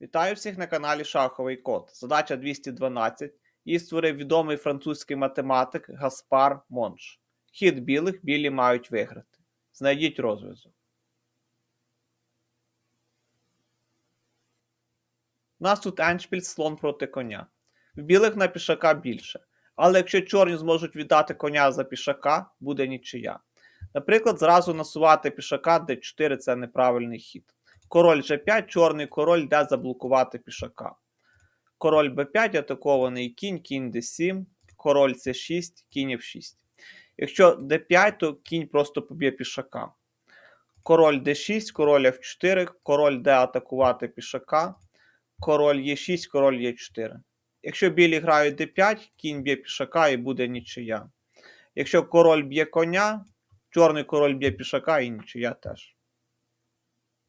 Вітаю всіх на каналі Шаховий Код. Задача 212. Її створив відомий французький математик Гаспар Монш. Хід білих білі мають виграти. Знайдіть розв'язок. У нас тут еншпіль слон проти коня. В білих на пішака більше. Але якщо чорні зможуть віддати коня за пішака, буде нічия. Наприклад, зразу насувати пішака d4 це неправильний хід. Король G5, чорний король йде заблокувати пішака. Король b5, атакований кінь, кінь d7, король c6, кінь f6. Якщо d5, то кінь просто поб'є пішака. Король d6, король f4, король d атакувати пішака, король e6, король e4. Якщо білі грають d5, кінь б'є пішака і буде нічия. Якщо король б'є коня, чорний король б'є пішака і нічия теж.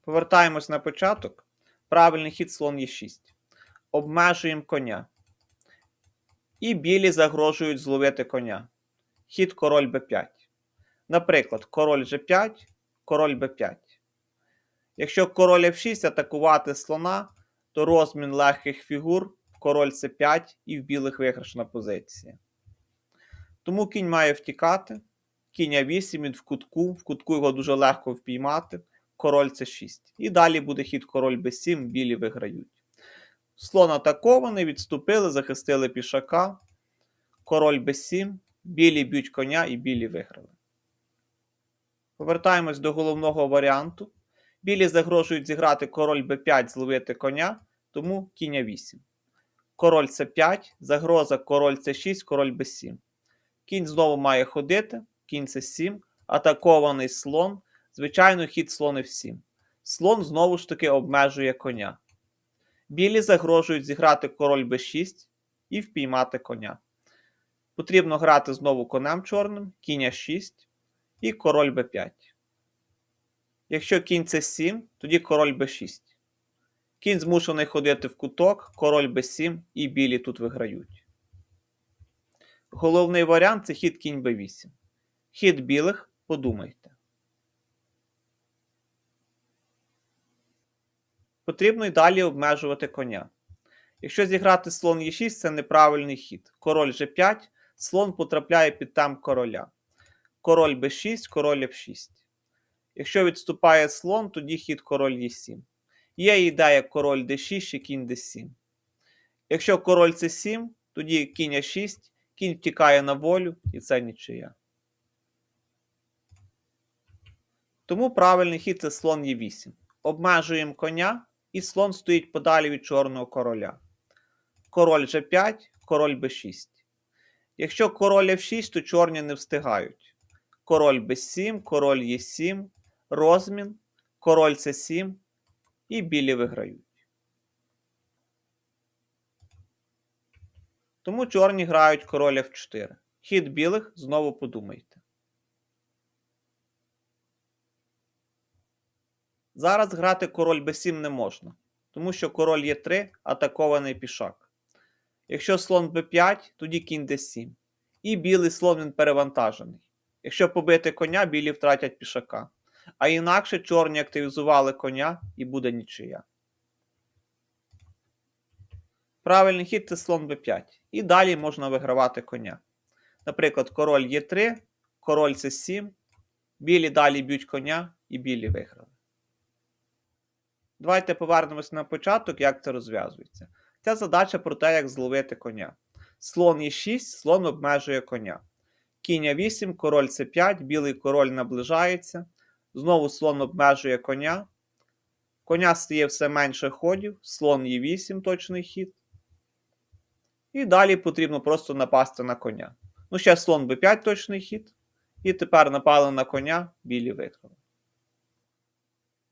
Повертаємось на початок. Правильний хід слон Е6. Обмежуємо коня. І білі загрожують зловити коня. Хід король Б5. Наприклад, король G5, король Б5. Якщо король F6 атакувати слона, то розмін легких фігур король С5 і в білих виграшна позиція. Тому кінь має втікати. Кінь А8 він в кутку, в кутку його дуже легко впіймати король С6. І далі буде хід король Б7, білі виграють. Слон атакований, відступили, захистили пішака. Король Б7, білі б'ють коня і білі виграли. Повертаємось до головного варіанту. Білі загрожують зіграти король Б5, зловити коня, тому кінь А8. Король С5, загроза король С6, король Б7. Кінь знову має ходити, кінь С7, атакований слон. Звичайно, хід слон F7. Слон знову ж таки обмежує коня. Білі загрожують зіграти король b6 і впіймати коня. Потрібно грати знову конем чорним, кінь А6 і король b5. Якщо кінь С7, тоді король b6. Кінь змушений ходити в куток, король b7 і білі тут виграють. Головний варіант це хід кінь b8. Хід білих подумайте. Потрібно й далі обмежувати коня. Якщо зіграти слон Е6, це неправильний хід. Король G5, слон потрапляє під там короля. Король b6, король f6. Якщо відступає слон, тоді хід король Е7. Є ідея король d6 і кінь d7. Якщо король c7, тоді кінь А6, кінь втікає на волю і це нічия. Тому правильний хід це слон Е8. Обмежуємо коня і слон стоїть подалі від чорного короля. Король G5, король b6. Якщо король F6, то чорні не встигають. Король b7, король Е7, розмін, король С7 і білі виграють. Тому чорні грають король F4. Хід білих знову подумайте. Зараз грати король b7 не можна, тому що король Е3 атакований пішак. Якщо слон b5, тоді кінь d7. І білий слон він перевантажений. Якщо побити коня, білі втратять пішака. А інакше чорні активізували коня і буде нічия. Правильний хід це слон b5. І далі можна вигравати коня. Наприклад, король Е3, король С7, білі далі б'ють коня і білі виграли. Давайте повернемось на початок, як це розв'язується. Ця задача про те, як зловити коня. Слон Е6, слон обмежує коня. Кінь А8, король С5, білий король наближається. Знову слон обмежує коня. Коня стає все менше ходів, слон Е8 точний хід. І далі потрібно просто напасти на коня. Ну, ще слон Б5 точний хід. І тепер напали на коня, білі виграли.